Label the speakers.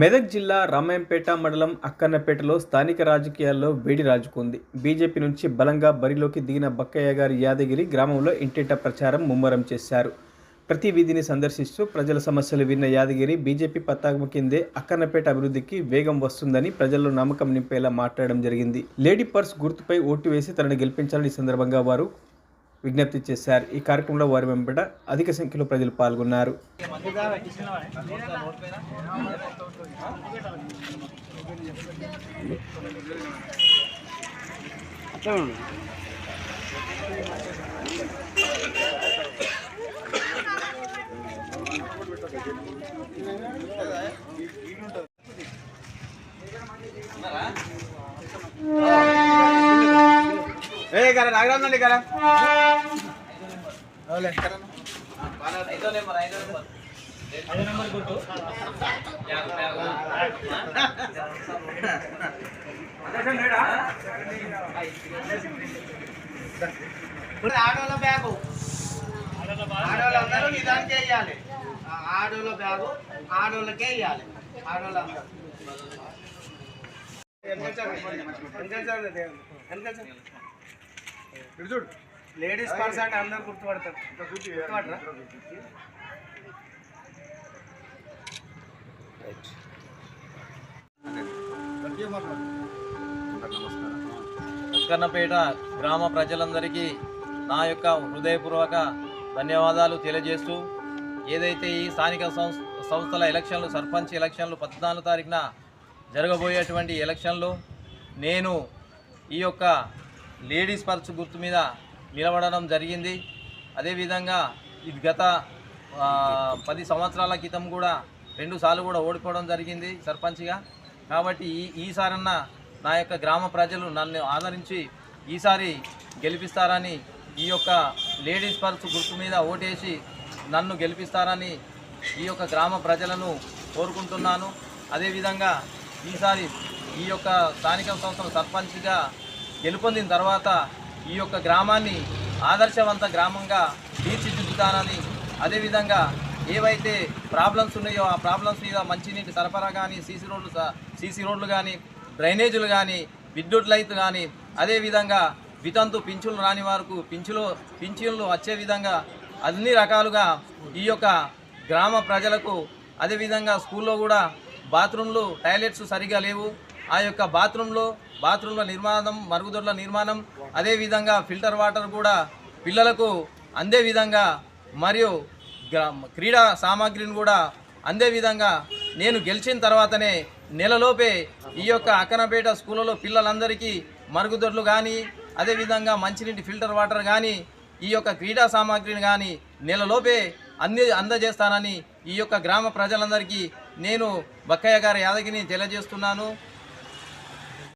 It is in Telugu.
Speaker 1: మెదక్ జిల్లా రామాయంపేట మండలం అక్కన్నపేటలో స్థానిక రాజకీయాల్లో వేడి రాజుకుంది. బీజేపీ నుంచి బలంగా బరిలోకి దిగిన బక్కయ్య గారి యాదగిరి గ్రామంలో ఇంటింట ప్రచారం ముమ్మరం చేశారు. ప్రతి వీధిని సందర్శిస్తూ ప్రజల సమస్యలు విన్న యాదగిరి బీజేపీ పతాకం కిందే అక్కన్నపేట అభివృద్ధికి వేగం వస్తుందని ప్రజల్లో నమ్మకం నింపేలా మాట్లాడడం జరిగింది. లేడీ పర్స్ గుర్తుపై ఓటు వేసి తనను గెలిపించాలని ఈ సందర్భంగా వారు విజ్ఞప్తి చేశారు. ఈ కార్యక్రమంలో వారి వెంబడ అధిక సంఖ్యలో ప్రజలు పాల్గొన్నారు.
Speaker 2: ఏ కర నాగరాజండి కర ఆడోళ్ళ బ్యాగు. ఆడోళ్ళు అందరూ నిదానికే ఇవ్వాలి ఆడోళ్ళ బ్యాగు ఆడోళ్ళకే ఇవ్వాలి ఆడోళ్ళు అందరూ. చూడు. లేడీస్ పర్స్ అంటే అందరు గుర్తుపడతారు. గుర్తుపడరా?
Speaker 3: గ్రామ ప్రజలందరికీ నా యొక్క హృదయపూర్వక ధన్యవాదాలు తెలియజేస్తూ ఏదైతే ఈ స్థానిక సంస్థ సంస్థల ఎలక్షన్లు సర్పంచ్ ఎలక్షన్లు పద్నాలుగు తారీఖున జరగబోయేటువంటి ఎలక్షన్లు నేను ఈ యొక్క లేడీస్ పర్స్ గుర్తు మీద నిలబడడం జరిగింది. అదేవిధంగా ఇది గత పది సంవత్సరాల క్రితం కూడా రెండు సార్లు కూడా ఓడిపోవడం జరిగింది సర్పంచ్గా. కాబట్టి ఈ ఈసారన్నా నా యొక్క గ్రామ ప్రజలు నన్ను ఆదరించి ఈసారి గెలిపిస్తారని ఈ యొక్క లేడీస్ పర్స్ గుర్తు మీద ఓటేసి నన్ను గెలిపిస్తారని ఈ యొక్క గ్రామ ప్రజలను కోరుకుంటున్నాను. అదేవిధంగా ఈసారి ఈ యొక్క స్థానిక సంస్థల సర్పంచ్గా గెలుపొందిన తర్వాత ఈ యొక్క గ్రామాన్ని ఆదర్శవంత గ్రామంగా తీర్చిదిద్దుతానని అదేవిధంగా ఏవైతే ప్రాబ్లమ్స్ ఉన్నాయో ఆ ప్రాబ్లమ్స్ మీద మంచినీటి సరఫరా కానీ సీసీ రోడ్లు సీసీ రోడ్లు కానీ డ్రైనేజీలు కానీ విద్యుత్ లైట్లు కానీ అదేవిధంగా వితంతు పింఛన్లు రాని వారికి పింఛులు పింఛన్లు వచ్చే విధంగా అన్ని రకాలుగా ఈ యొక్క గ్రామ ప్రజలకు అదేవిధంగా స్కూల్లో కూడా బాత్రూంలు టాయిలెట్స్ సరిగా లేవు. ఆ యొక్క బాత్రూంలో బాత్రూంల నిర్మాణం మరుగుదొడ్ల నిర్మాణం అదేవిధంగా ఫిల్టర్ వాటర్ కూడా పిల్లలకు అందే విధంగా మరియు క్రీడా సామాగ్రిని కూడా అందే విధంగా నేను గెలిచిన తర్వాతనే నెలలోపే ఈ యొక్క అక్కనపేట స్కూళ్ళలో పిల్లలందరికీ మరుగుదొడ్లు కానీ అదేవిధంగా మంచినీటి ఫిల్టర్ వాటర్ కానీ ఈ యొక్క క్రీడా సామాగ్రిని కానీ నెలలోపే అంది అందజేస్తానని ఈ యొక్క గ్రామ ప్రజలందరికీ నేను బక్కయ్య గారి యాదగిరిని తెలియజేస్తున్నాను.